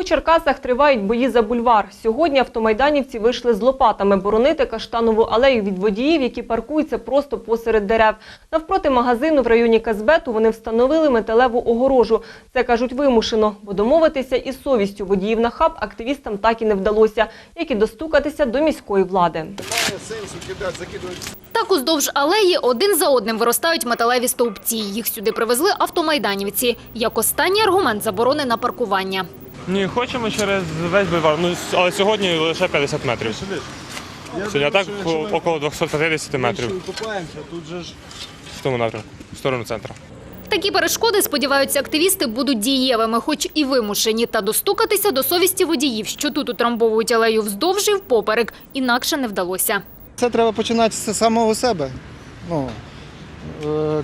У Черкасах тривають бої за бульвар. Сьогодні автомайданівці вийшли з лопатами боронити каштанову алею від водіїв, які паркуються просто посеред дерев. Навпроти магазину в районі Казбету вони встановили металеву огорожу. Це, кажуть, вимушено, бо домовитися із совістю водіїв на хаб активістам так і не вдалося, як і достукатися до міської влади. Так уздовж алеї один за одним виростають металеві стовпці. Їх сюди привезли автомайданівці. Як останній аргумент заборони на паркування. Ні, хочемо через весь бульвар, ну, с- але сьогодні лише 50 метрів. Сьогодні а так о- около 250 метрів тут же ж в тому напрямку, в сторону центру. Такі перешкоди, сподіваються активісти, будуть дієвими, хоч і вимушені, та достукатися до совісті водіїв, що тут утрамбовують алею вздовж і впоперек, інакше не вдалося. Це треба починати з самого себе. Ну,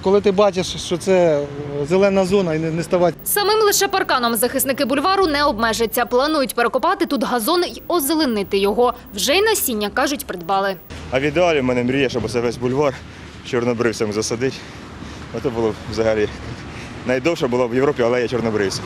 коли ти бачиш, що це е, зелена зона і не, ставати Самим лише парканом захисники бульвару не обмежаться. Планують перекопати тут газон і озеленити його. Вже й насіння, кажуть, придбали. А в ідеалі в мене мріє, щоб це весь бульвар чорнобривцями засадити. Це було б взагалі найдовше було б в Європі алея чорнобривців.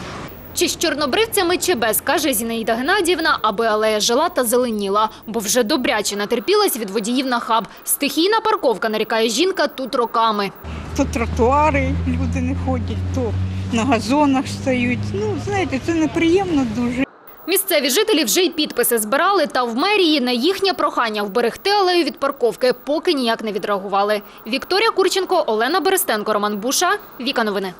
Чи з чорнобривцями, чи без, каже Зінаїда Геннадіївна, аби алея жила та зеленіла, бо вже добряче натерпілась від водіїв на хаб. Стихійна парковка, нарікає жінка, тут роками. то тротуари люди не ходять, то на газонах стають. Ну, знаєте, це неприємно дуже. Місцеві жителі вже й підписи збирали, та в мерії на їхнє прохання вберегти алею від парковки поки ніяк не відреагували. Вікторія Курченко, Олена Берестенко, Роман Буша. Віка новини.